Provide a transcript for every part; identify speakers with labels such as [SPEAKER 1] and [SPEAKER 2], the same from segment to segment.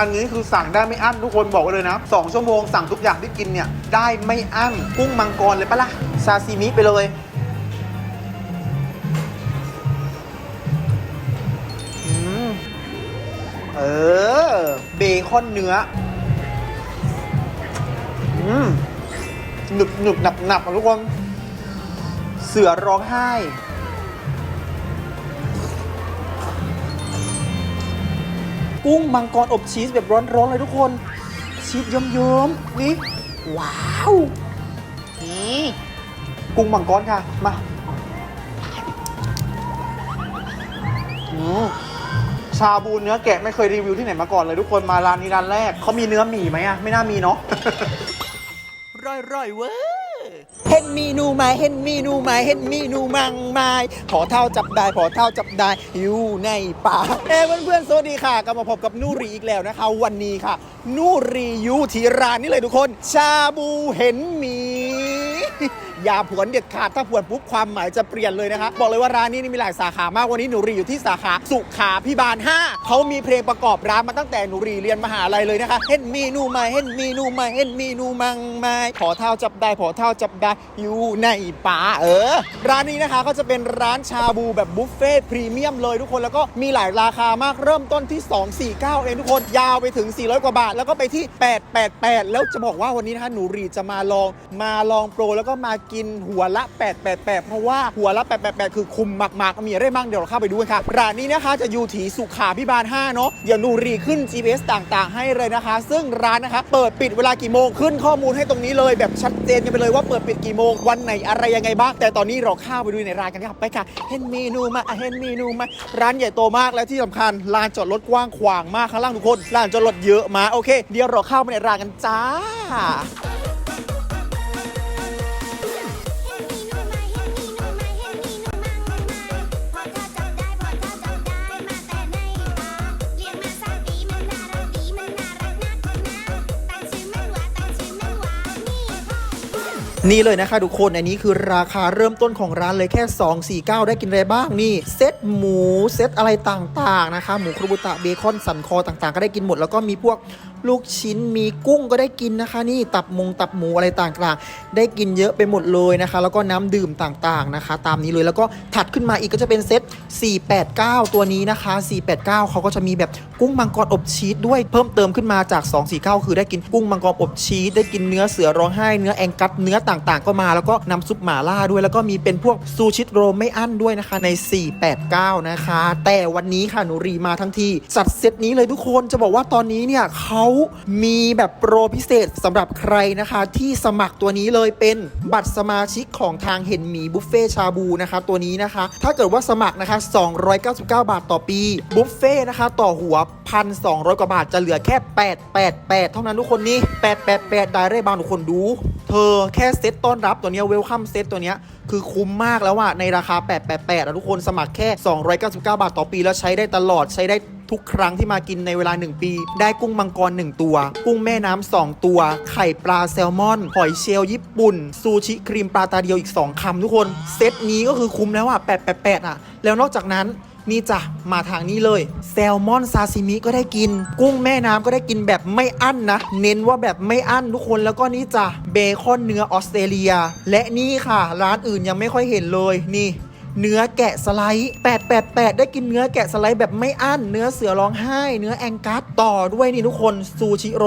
[SPEAKER 1] อันนี้คือสั่งได้ไม่อั้นทุกคนบอกไว้เลยนะ2ชั่วโมงสั่งทุกอย่างที่กินเนี่ยได้ไม่อั้นกุ้งมังกรเลยปะล่ะซาซิมิไปเลยอเออ เบคอนเนื้อ อืมหนึบหนึบหนับหนับทุกคน เสือร้องไห้ กุ้งมังกรอบชีสแบบร้อนๆเลยทุกคน ชีสเยิ้มๆนี่ว้าวนี่กุ้งมังกรค่ะ มาอืมชาบูเนื้อแกะไม่เคยรีวิวที่ไหนมาก่อนเลยทุกคนมาร้านนี้ร้านแรกเขามีเนื้อหมี่ไหมอะไม่น่ามีเนาะร่อยร่อยๆเว้ย เห็นมีนูไม้เห็นมีนูไม้เห็นมีนูมังไม้ขอเท่าจับได้ขอเท่าจับได้อยู่ในป่าเอ้เพื่อนๆสวัสดีค่ะกลับมาพบกับนูรีอีกแล้วนะคะ วันนี้ค่ะ นูรีอยู่ที่ร้านนี้เลยทุกคน ชาบูเห็นมี อย่าผวนเด็ดขาดถ้าผวนปุ๊บความหมายจะเปลี่ยนเลยนะคะบอกเลยว่าร้านนี้นี่มีหลายสาขามากวันนี้หนูรีอยู่ที่สาขาสุขาพิบาล 5เขามีเพลงประกอบร้านมาตั้งแต่หนูรีเรียนมหาลัยเลยนะคะเห็นเมนูใหม่เห็นเมนูใหม่เห็นเมนูมังไม้ขอเท่าจับได้ขอเท่าจับได้อยู่ในป่าเออ ร้านนี้นะคะก็จะเป็นร้านชาบูแบบบุฟเฟ่ต์พรีเมียมเลยทุกคนแล้วก็มีหลายราคามากเริ่มต้นที่ 249 เองทุกคนยาวไปถึง 400 กว่าบาท แล้วก็ไปที่ 888 แล้วจะบอกว่าวันนี้นะคะหนูรีจะมาลองมาลองโปรแล้วก็มากินหัวละ888 เพราะว่าหัวละ888 คือคุมมากๆ มีอะไรบ้างเดี๋ยวเราเข้าไปดูกันค่ะ ร้านนี้นะคะจะอยู่ที่สุขาพิบาล 5 เนาะเดี๋ยวนูรีขึ้น GPS ต่างๆ ให้เลยนะคะ ซึ่งร้านนะคะเปิดปิดเวลากี่โมงขึ้นข้อมูลให้ตรงนี้เลยแบบชัดเจนกันไปเลยว่าเปิดปิดกี่โมงวันไหนอะไรยังไงบ้างแต่ตอนนี้เราเข้าไปดูในร้านกันค่ะไปค่ะเห็นเมนูมาเห็นเมนูมาร้านใหญ่โตมากแล้วที่สำคัญลานจอดรถกว้างขวางมากข้างล่างทุกคนลานจอดรถเยอะมากโอเค เดี๋ยวเราเข้าไปในร้านกันจ้า นี่เลยนะคะทุกคนอันนี้คือราคาเริ่มต้นของร้านเลยแค่ 249 ได้กินอะไรบ้างนี่ เซตหมู เซตอะไรต่างๆนะคะ หมูครูบุตะเบคอนสันคอต่างๆ ก็ได้กินหมดแล้วก็มีพวก ลูกชิ้นมีกุ้งก็ได้กินนะคะ นี่ตับมงตับหมูอะไรต่างๆ ได้กินเยอะไปหมดเลยนะคะ แล้วก็น้ำดื่มต่างๆนะคะ ตามนี้เลยแล้วก็ถัดขึ้นมาอีกก็จะเป็นเซต 489 ตัวนี้นะคะ 489 เขาก็จะมีแบบกุ้งมังกรอบชีสด้วยเพิ่มเติมขึ้นมาจาก 249 คือได้กินกุ้งมังกรอบชีสได้กินเนื้อเสือร้องไห้เนื้อแองกัสเนื้อต่างๆ ก็มาแล้วก็น้ำซุปหม่าล่าด้วยแล้วก็มีเป็นพวกซูชิโรไม่อั้นด้วยนะคะใน 489 นะคะ แต่วันนี้ค่ะหนูรีมาทั้งทีจัดเซตนี้เลยทุกคนจะบอกว่าตอนนี้เนี่ยเขามีแบบโปรพิเศษสำหรับใครนะคะ ที่สมัครตัวนี้เลยเป็นบัตรสมาชิกของทางเห็นหมีบุฟเฟ่ชาบูนะคะ ตัวนี้นะคะ ถ้าเกิดว่าสมัครนะคะ 299 บาทต่อปีบุฟเฟ่นะคะ ต่อหัว 1,200 กว่าบาทจะเหลือแค่ 888 เท่านั้นทุกคนนี่888 ได้ได้บางทุกคนดู เธอแค่เซตต้อนรับตัวนี้เวลคัมเซตตัวนี้คือคุ้มมากแล้วอะในราคา 888อะทุกคนสมัครแค่ 299 บาทต่อปีแล้วใช้ได้ตลอดใช้ได้ ทุกครั้งที่มากินในเวลา 1 ปี ได้กุ้งมังกร 1 ตัว กุ้งแม่น้ำ2ตัว ไข่ปลาแซลมอน หอยเชลล์ญี่ปุ่น ซูชิครีมปลาตาเดียวอีก 2คำทุกคน เซตนี้ก็คือคุ้มแล้วอะ888อะ แล้วนอกจากนั้นนี่จ้ะมาทางนี้เลย แซลมอนซาซิมิก็ได้กิน กุ้งแม่น้ำก็ได้กินแบบไม่อั้นนะ เน้นว่าแบบไม่อั้นทุกคนแล้วก็นี่จ้ะเบคอนเนื้อออสเตรเลีย และนี่ค่ะ ร้านอื่นยังไม่ค่อยเห็นเลยนี่ เนื้อแกะสไลด์888 ได้กินเนื้อแกะสไลด์แบบไม่อั้น เนื้อเสือร้องไห้ เนื้อแองกัสต่อด้วยนี่ทุกคนซูชิโร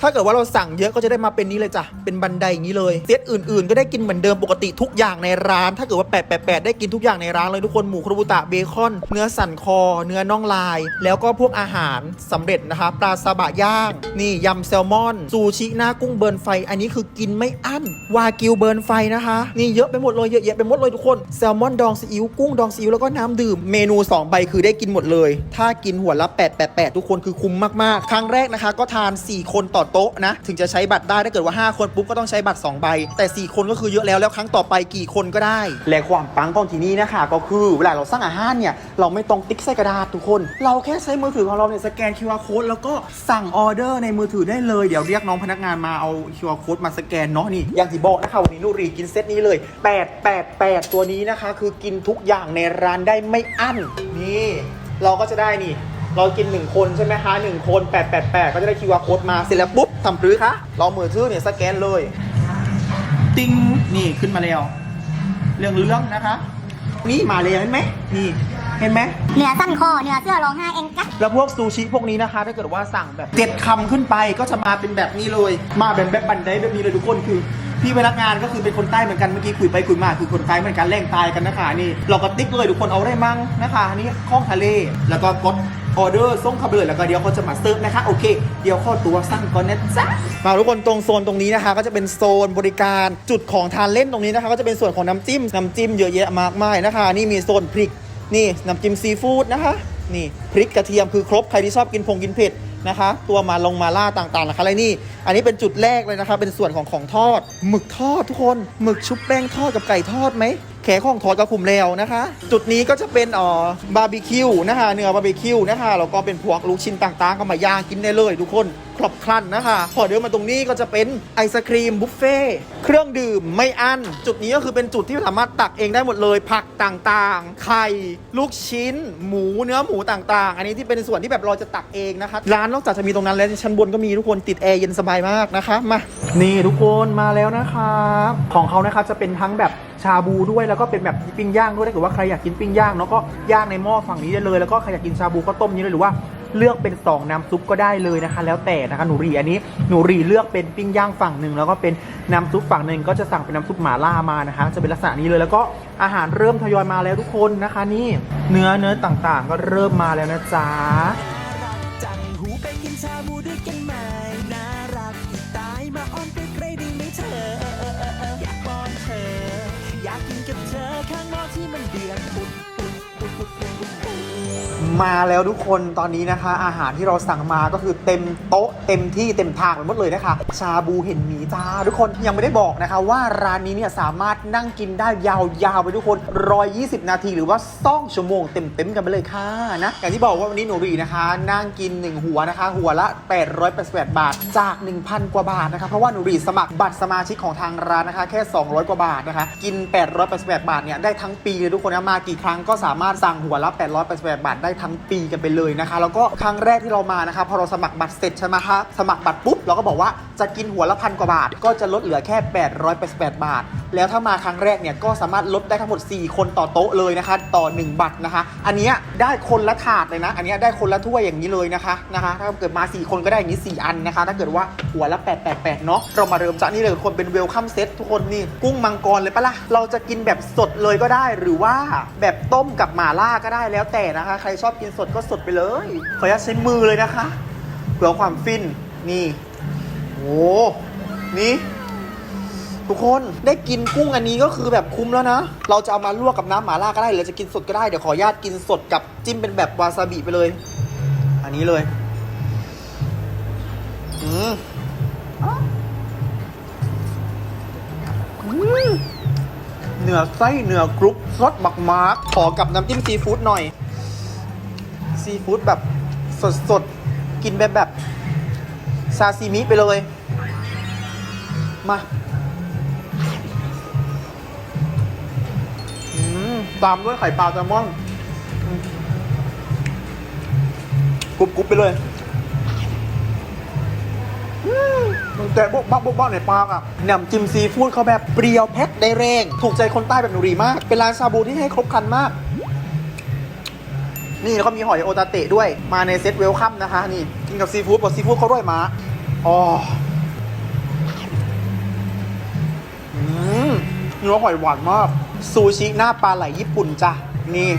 [SPEAKER 1] ถ้าเกิดว่าเราสั่งเยอะก็จะได้มาเป็นนี้เลยจ้ะ เป็นบันไดอย่างนี้เลย เซตอื่นๆ ก็ได้กินเหมือนเดิมปกติทุกอย่างในร้าน ถ้าเกิดว่า 888 ได้กินทุกอย่างในร้านเลยทุกคน หมูครูบุตะเบคอน เนื้อสันคอ เนื้อน่องลาย แล้วก็พวกอาหารสำเร็จนะคะ ปลาซาบะย่าง นี่ยำแซลมอน ซูชิหน้ากุ้งเบิร์นไฟ อันนี้คือกินไม่อั้น วากิวเบิร์นไฟนะคะ นี่เยอะไปหมดเลย เยอะแยะไปหมดเลยทุกคน แซลมอนดองซีอิ๊วกุ้งดองซีอิ๊วแล้วก็น้ำดื่ม เมนู 2 ใบคือได้กินหมดเลย ถ้ากินหัวละ 888 ทุกคนคือคุ้มมากๆ ครั้งแรกนะคะ ก็ทาน 4 คนต่อโต๊ะนะ ถึงจะใช้บัตรได้ถ้าเกิดว่า 5 คนปุ๊บก็ต้องใช้บัตร 2 ใบ แต่ 4 คนก็คือเยอะแล้วแล้วครั้งต่อไปกี่คนก็ได้ และความปังของที่นี่นะคะ ก็คือเวลาเราสั่งอาหารเนี่ยเราไม่ต้องติ๊กใส่กระดาษทุกคน เราแค่ใช้มือถือของเราเนี่ยสแกน QR code แล้วก็สั่งออเดอร์ในมือถือได้เลยเดี๋ยวเรียกน้องพนักงานมาเอา QR code มาสแกนเนาะนี่อย่างที่บอกนะคะวันนี้นูรีกินเซตนี้เลย 888 ตัวนี้นะคะคือกินทุกอย่างในร้านได้ไม่อั้น นี่ เราก็จะได้นี่ เรากิน 1 คนใช่ไหมคะ1คน 888 ก็จะได้ QR code มาเสร็จแล้วปุ๊บทำปรือคะเรามือถือเนี่ยสแกนเลย ติ้งนี่ขึ้นมาแล้ว เรื่องเรื่องนะคะ นี่มาเลยเห็นไหมนี่เห็นไหม
[SPEAKER 2] เหนือสั้นคอเหนือเสื้อร้องไห้เองจ้ะ
[SPEAKER 1] แล้วพวกซูชิพวกนี้นะคะ ถ้าเกิดว่าสั่งแบบเจ็ดคำขึ้นไปก็จะมาเป็นแบบนี้เลย มาแบบแบบบันไดแบบนี้เลยทุกคนคือ พี่พนักงานก็คือเป็นคนใต้เหมือนกันเมื่อกี้คุยไปคุยมาคือคนใต้เหมือนกันแร่งตายกันนะคะนี่เราก็ติ๊กเลยทุกคนเอาได้มั้งนะคะอันนี่ข้องทะเลแล้วก็กดออเดอร์ส่งเข้าไปเลยแล้วก็เดี๋ยวเขาจะมาเซิร์ฟนะคะโอเค เดี๋ยวข้อตัวสั่งก่อนนะจ๊ะมาทุกคนตรงโซนตรงนี้นะคะ ก็จะเป็นโซนบริการจุดของทานเล่นตรงนี้นะคะ ก็จะเป็นส่วนของน้ำจิ้มน้ำจิ้มเยอะแยะมากมายนะคะ นี่มีโซนพริกนี่น้ำจิ้มซีฟู้ดนะคะ นี่พริกกระเทียมคือครบใครที่ชอบกินพงกินเผ็ด นะคะ ตัวมาลงมาล่าต่างๆนะคะอะไรนี่ อันนี้เป็นจุดแรกเลยนะคะ เป็นส่วนของของทอด หมึกทอดทุกคน หมึกชุบแป้งทอดกับไก่ทอดไหม ขของทอดกับคุมแล้วนะคะ จุดนี้ก็จะเป็นอ๋อบาร์บีคิวนะคะเนื้อบาร์บีคิวนะคะแล้วก็เป็นพวกลูกชิ้นต่างๆ ก็มาย่างกินได้เลยทุกคนครบครันนะคะพอเดินมาตรงนี้ก็จะเป็นไอศครีมบุฟเฟ่เครื่องดื่มไม่อั้นจุดนี้ก็คือเป็นจุดที่สามารถตักเองได้หมดเลย ผักต่างๆ ไข่ ลูกชิ้น หมูเนื้อหมูต่างๆ อันนี้ที่เป็นส่วนที่แบบเราจะตักเองนะคะร้านนอกจากจะมีตรงนั้นแล้วชั้นบนก็มีทุกคนติดแอร์เย็นสบายมากนะคะมานี่ทุกคนมาแล้วนะคะของเขานะครับจะเป็นทั้งแบบ ชาบูด้วยแล้วก็เป็นแบบปิ้งย่างด้วยถ้าเกิดว่าใครอยากกินปิ้งย่างเนาะก็ย่างในหม้อฝั่งนี้ได้เลย แล้วก็ใครอยากกินชาบูก็ต้มนี้เลยหรือว่าเลือกเป็น 2 น้ำซุปก็ได้เลยนะคะ แล้วแต่นะคะหนูรีอันนี้หนูรีเลือกเป็นปิ้งย่างฝั่งหนึ่งแล้วก็เป็นน้ำซุปฝั่งหนึ่งก็จะสั่งเป็นน้ำซุปหม่าล่ามานะคะ จะเป็นลักษณะนี้เลยแล้วก็อาหารเริ่มทยอยมาแล้วทุกคนนะคะ นี่เนื้อเนื้อต่างๆ ก็เริ่มมาแล้วนะจ๊ะ มาแล้วทุกคนตอนนี้นะคะ อาหารที่เราสั่งมาก็คือเต็มโต๊ะเต็มที่เต็มทางไปหมดเลยนะคะ ชาบูเห็นหมีจ้าทุกคนยังไม่ได้บอกนะคะ ว่าร้านนี้เนี่ยสามารถนั่งกินได้ยาวๆไปทุกคน 120 นาทีหรือว่าซ่องชั่วโมงเต็มๆกันไปเลยค่ะนะอย่างที่บอกว่าวันนี้หนูรีนะคะ นั่งกิน 1 หัวนะคะ หัวละ 888 บาทจาก 1,000 กว่าบาทนะคะเพราะว่าหนูรีสมัครบัตรสมาชิกของทางร้านนะคะ แค่ 200 กว่าบาทนะคะ กิน 888 บาทเนี่ยได้ทั้งปีเลยทุกคนนะมากี่ครั้งก็สามารถสั่งหัวละ 888 บาทได้ทั้งปีกันไปเลยนะคะ แล้วก็ครั้งแรกที่เรามานะคะพอเราสมัครบัตรเสร็จใช่ไหมคะสมัครบัตรปุ๊บเราก็บอกว่าจะกินหัวละพันกว่าบาท ก็จะลดเหลือแค่ 888 บาท แล้วถ้ามาครั้งแรกเนี่ยก็สามารถลดได้ทั้งหมด 4 คนต่อโต๊ะเลยนะคะ ต่อ 1 บัตรนะคะ อันนี้ได้คนละถาดเลยนะ อันนี้ได้คนละถ้วยอย่างนี้เลยนะคะนะคะถ้าเกิดมา 4 คนก็ได้อย่างนี้ 4 อันนะคะ ถ้าเกิดว่าหัวละ 888 เนาะเรามาเริ่มจากนี่เลยทุกคนเป็นเวลคัมเซตทุกคนนี่กุ้งมังกรเลยปะล่ะเราจะกินแบบสดเลยก็ได้หรือว่าแบบต้มกับหม่าล่าก็ได้แล้วแต่นะคะ ใครชอบกินสดก็สดไปเลย ขออนุญาตใช้มือเลยนะคะ เพื่อความฟิน นี่ โอ้ นี่ ทุกคนได้กินกุ้งอันนี้ก็คือแบบคุ้มแล้วนะ เราจะเอามาลวกกับน้ำหม่าล่าก็ได้หรือจะกินสดก็ได้ เดี๋ยวขออนุญาตกินสดกับจิ้มเป็นแบบวาซาบิไปเลย อันนี้เลย อืมเนื้อไส้เนื้อกรุบรสบักมาร์กขอกับน้ำจิ้มซีฟู้ดหน่อย ซีฟู้ดแบบสดๆ กินแบบแบบซาซิมิไปเลย มาตามด้วยไข่ปลาแซลมอนกรุบกรุบไปเลยมมันแตะบุ๊บบ๊บบุ๊บบ๊บในปากอะน้ำจิ้มซีฟู้ดเขาแบบเปรี้ยวเผ็ดได้แรง ถูกใจคนใต้แบบหนูรีมาก เป็นร้านชาบูที่ให้ครบครันมาก นี่แล้วก็มีหอยโอตาเตะด้วยมาในเซตเวลคัมนะคะ นี่กินกับซีฟู้ดบอกซีฟู้ดเขาด้วยมาอ๋อเนื้อหอยหวานมาก ซูชิหน้าปลาไหลญี่ปุ่นจ้ะ นี่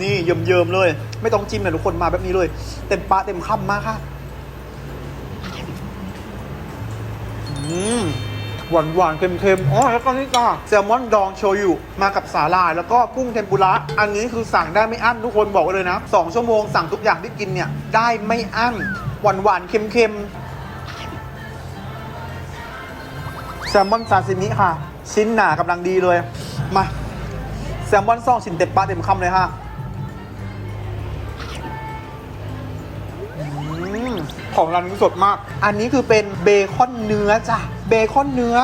[SPEAKER 1] นี่เยิ้มๆเลย ไม่ต้องจิ้มนะทุกคนมาแบบนี้เลย เต็มปลาเต็มคำมากค่ะ อืม หวานหวานๆเค็มๆอ๋อแล้วก็นี่จ้าแซลมอนดองโชยุมากับสาลายแล้วก็กุ้งเทมปุระอันนี้คือสั่งได้ไม่อั้นทุกคนบอกไว้เลยนะ2ชั่วโมงสั่งทุกอย่างที่กินเนี่ยได้ไม่อั้นหวานหวานๆเค็มๆแซลมอนซาซิมิค่ะ ชิ้นหนากำลังดีเลยมาแซลมอนซองชิ้นเต็มปลาเต็มคำเลยค่ะของร้านนี้สดมาก อันนี้คือเป็นเบคอนเนื้อจ้ะ เบคอนเนื้อ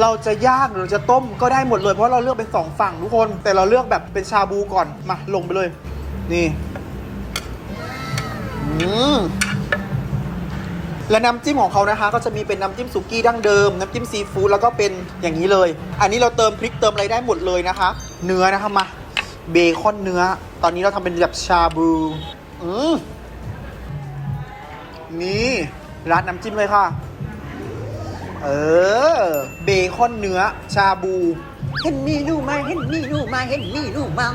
[SPEAKER 1] เราจะย่างหรือจะต้มก็ได้หมดเลย เพราะเราเลือกเป็นสองฝั่งทุกคน แต่เราเลือกแบบเป็นชาบูก่อนมาลงไปเลย นี่อืมและน้ำจิ้มของเขานะคะ ก็จะมีเป็นน้ำจิ้มสุกี้ดั้งเดิม น้ำจิ้มซีฟู้ดแล้วก็เป็นอย่างนี้เลย อันนี้เราเติมพริกเติมอะไรได้หมดเลยนะคะ เนื้อนะคะมาเบคอนเนื้อ ตอนนี้เราทำเป็นแบบชาบูอืมนี่รานน้ำจิ้มเลยค่ะ เออ เบคอนเนื้อชาบู เห็นมีนูไหมเห็นมีนูไหมเห็นมีนูมัง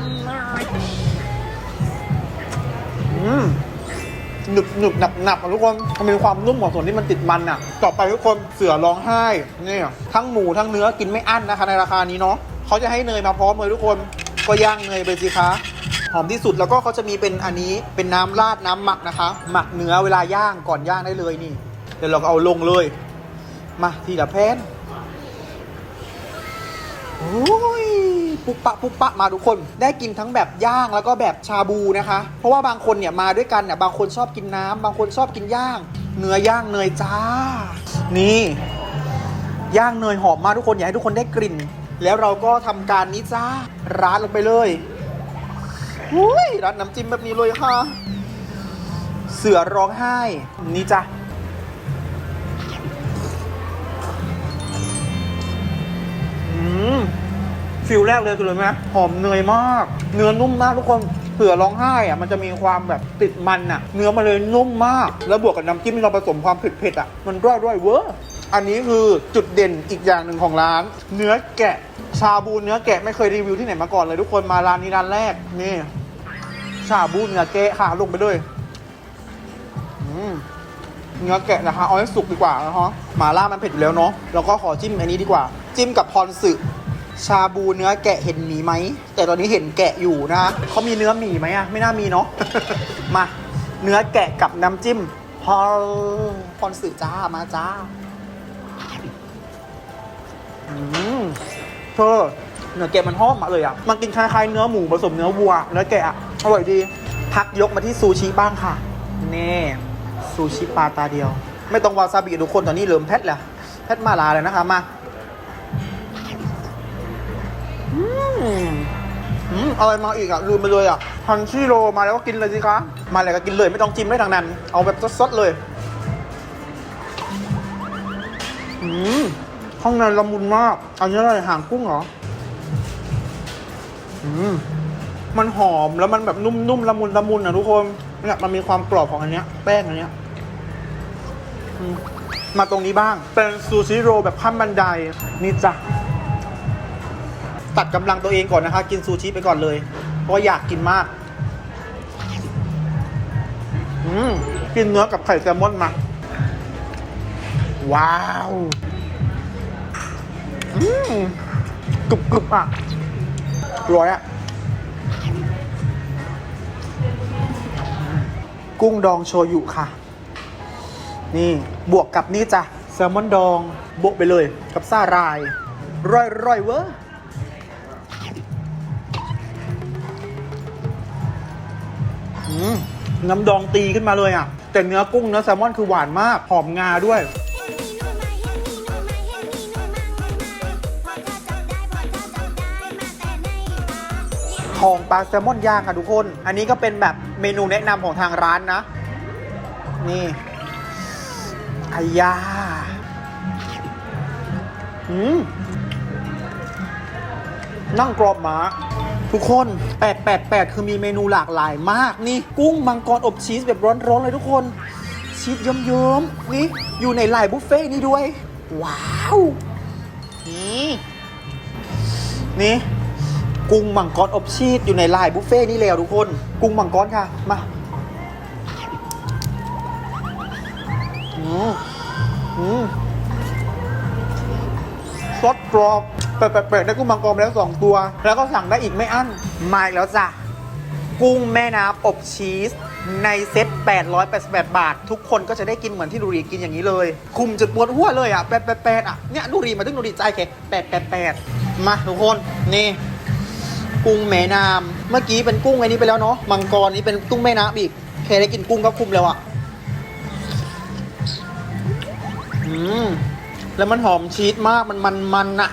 [SPEAKER 1] อืมหนึบหนึบหนับหนับอะทุกคนมันมีความนุ่มของส่วนที่มันติดมันอะ ต่อไปทุกคนเสือร้องไห้นี่ทั้งหมูทั้งเนื้อกินไม่อั้นนะคะ ในราคานี้เนาะเขาจะให้เนยมาพร้อมเลยทุกคนก็ย่างเนยไปสิคะหอมที่สุดแล้วก็เขาจะมีเป็นอันนี้เป็นน้ำราดน้ำหมักนะคะ หมักเนื้อเวลาย่างก่อนย่างได้เลยนี่เดี๋ยวเราก็เอาลงเลย มาทีละแพนโอ้ยปุ๊บปะปุ๊บปะมาทุกคน ได้กินทั้งแบบย่างแล้วก็แบบชาบูนะคะ เพราะว่าบางคนเนี่ยมาด้วยกันเนี่ยบางคนชอบกินน้ำบางคนชอบกินย่าง เนื้อย่างเนยจ้า นี่ ย่างเนยหอมมากทุกคนอยากให้ทุกคนได้กลิ่น แล้วเราก็ทำการนี้จ้าร้านลงไปเลยอุ้ยร้านน้ำจิ้มแบบนี้เลยค่ะ เสือร้องไห้นี่จ้ะ ฟิลแรกเลยคือเลยไหมหอมเนยมาก เนื้อนุ่มมากทุกคนเผื่อร้องไห้อะมันจะมีความแบบติดมันอะเนื้อมันเลยนุ่มมาก แล้วบวกกับน้ำจิ้มที่เราผสมความเผ็ดๆอะมันร่อยร่อยๆเวอร์อันนี้คือจุดเด่นอีกอย่างหนึ่งของร้าน เนื้อแกะ ชาบูเนื้อแกะไม่เคยรีวิวที่ไหนมาก่อนเลยทุกคนมาร้านนี้ร้านแรกนี่ชาบูเนื้อแกะค่ะลงไปด้วยอืม เนื้อแกะนะคะเอาให้สุกดีกว่านะฮะหมาล่ามันเผ็ดอยู่แล้วเนาะแล้วก็ขอจิ้มอันนี้ดีกว่า จิ้มกับพรสึชาบูเนื้อแกะเห็นหมีไหม แต่ตอนนี้เห็นแกะอยู่นะเขามีเนื้อหมีไหมอะไม่น่ามีเนาะ มาเนื้อแกะกับน้ำจิ้มพอพรสึจ้ามาจ้าอืมเธอเนื้อแกะมันหอมมากเลยอะมันกินคล้ายๆเนื้อหมูผสมเนื้อวัว เนื้อแกะอะอร่อยดี พักยกมาที่ซูชิบ้างค่ะเน่ ซูชิปลาตาเดียว ไม่ต้องวาซาบิทุกคนตอนนี้เริ่มแพทแหละแพทมาลาเลยนะคะมาอืมอืมอะไรมาอีกอะลืมไปเลยอะฮันชิโรมาแล้วก็กินเลยสิคะมาเลยก็กินเลยไม่ต้องจิ้มไม่ทางนั้น เอาแบบสดๆเลยอืมข้างในละมุนมากอันนี้อะไรหางกุ้งเหรออืมมันหอมแล้วมันแบบนุ่มๆละมุนละมุนอะทุกคนเนี่ยมันมีความกรอบของอันเนี้ยแป้งอันเนี้ย มมาตรงนี้บ้าง เป็นซูชิโรแบบขั้นบันไดนี่จ้ะตัดกำลังตัวเองก่อนนะคะ กินซูชิไปก่อนเลย เพราะอยากกินมาก อืมกินเนื้อกับไข่แซลมอนมา ว้าวอืมกรุบกรุบอะร้อยอะ กุ้งดองโชยุค่ะ นี่บวกกับนี่จ้ะแซลมอนดองโบะไปเลยกับซ่ารายร่อยร่อยเวอร์น้ำดองตีขึ้นมาเลยอะ แต่เนื้อกุ้งเนื้อแซลมอนคือหวานมาก หอมงาด้วยทองปลาแซลมอนย่างค่ะทุกคน อันนี้ก็เป็นแบบเมนูแนะนำของทางร้านนะ นี่ อายาอืมนั่งกรอบหมาทุกคน 888 คือมีเมนูหลากหลายมาก นี่ กุ้งมังกรอบชีสแบบร้อนๆเลยทุกคน ชีสเยิ้มๆวิอยู่ในลายบุฟเฟ่นี่ด้วย ว้าว นี่นี่ กุ้งมังกรอบชีสอยู่ในลายบุฟเฟ่นี่แล้วทุกคน กุ้งมังกรค่ะ มา ซอสกรอบแปลกๆได้กุ้งมังกรไปแล้วสองตัว แล้วก็สั่งได้อีกไม่อั้น มาอีกแล้วจ้ะ กุ้งแม่น้ำอบชีส ในเซ็ต888 บาท ทุกคนก็จะได้กินเหมือนที่ดูรีกินอย่างนี้เลย คุมจนปวดหัวเลยอะ888อะ เนี่ยดูรีมาถึงดูรีใจแค่888มาทุกคน นี่ กุ้งแม่น้ำเมื่อกี้เป็นกุ้งไอ้นี้ไปแล้วเนาะ มังกรนี่เป็นกุ้งแม่น้ำอีกแค่ได้กินกุ้งก็คุ้มแล้วอะ มแล้วมันหอมชีสมากมันมันมันอะ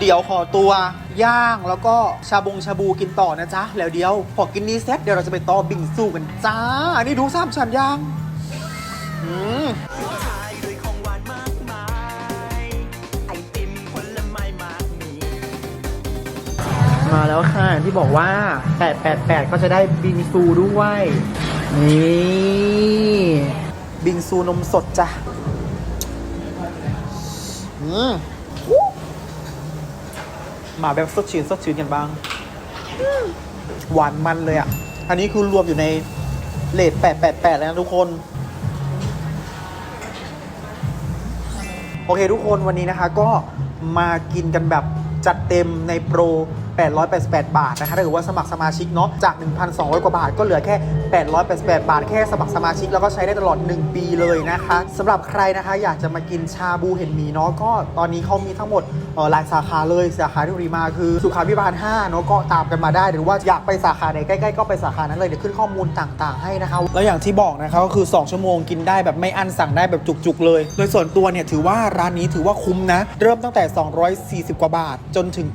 [SPEAKER 1] เดี๋ยวขอตัวย่างแล้วก็ชาบงชาบูกินต่อนะจ๊ะ แล้วเดี๋ยวพอกินนี้เสร็จเดี๋ยวเราจะไปต่อบิงซูกันจ้า อันี่ดูสามชั้นย่าง อืมา
[SPEAKER 3] ยด้วยของหวานมากมายไอติมผลไม้มากมี
[SPEAKER 1] มาแล้วค่ะที่บอกว่า 888 ก็จะได้บิงซูด้วย นี่บิงซูนมสดจ้ะอืมมาแบบสดชื่นสดชื่นกันบ้างอืมหวานมันเลยอะ อันนี้คือรวมอยู่ในเลท888แล้วนะทุกคน โอเคทุกคนวันนี้นะคะ ก็มากินกันแบบจัดเต็มในโปร 888 บาทนะคะถ้าเกิดว่าสมัครสมาชิกเนาะจาก 1,200 กว่าบาทก็เหลือแค่ 888 บาทแค่สมัครสมาชิก แล้วก็ใช้ได้ตลอด 1 ปีเลยนะคะสำหรับใครนะคะอยากจะมากินชาบูเห็นหมีเนาะก็ตอนนี้เขามีทั้งหมดหลายสาขาเลยสาขาที่รีมาคือสุขาพิบาล5เนาะก็ตามกันมาได้ หรือว่าอยากไปสาขาไหนใกล้ๆก็ไปสาขานั้นเลยเดี๋ยวขึ้นข้อมูลต่างๆให้นะคะแล้วอย่างที่บอกนะคะก็คือ 2 ชั่วโมงกินได้แบบไม่อั้นสั่งได้แบบจุกๆ เลย โดยส่วนตัวเนี่ยถือว่าร้านนี้ถือว่าคุ้มนะ เริ่มตั้งแต่ 240 กว่าบาท จนถึง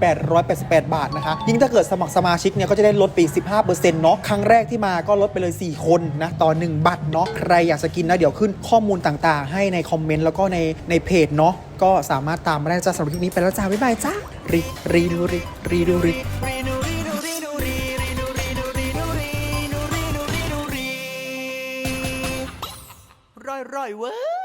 [SPEAKER 1] 888 บาทนะคะยิ่งถ้าเกิดสมัครสมาชิกเนี่ยก็จะได้ลดไปอีก15%เนาะครั้งแรกที่มาก็ลดไปเลย4 คนนะต่อ 1 บัตรเนาะใครอยากจะกินนะเดี๋ยวขึ้นข้อมูลต่างๆ ให้ในคอมเมนต์แล้วก็ในในเพจเนาะก็สามารถตามมาได้จ้าสำหรับคลิปนี้ไปแล้วจ้าบ๊ายบายจ้ารีรีดูรีรีดู
[SPEAKER 3] รีร่อยร่อยเว้ย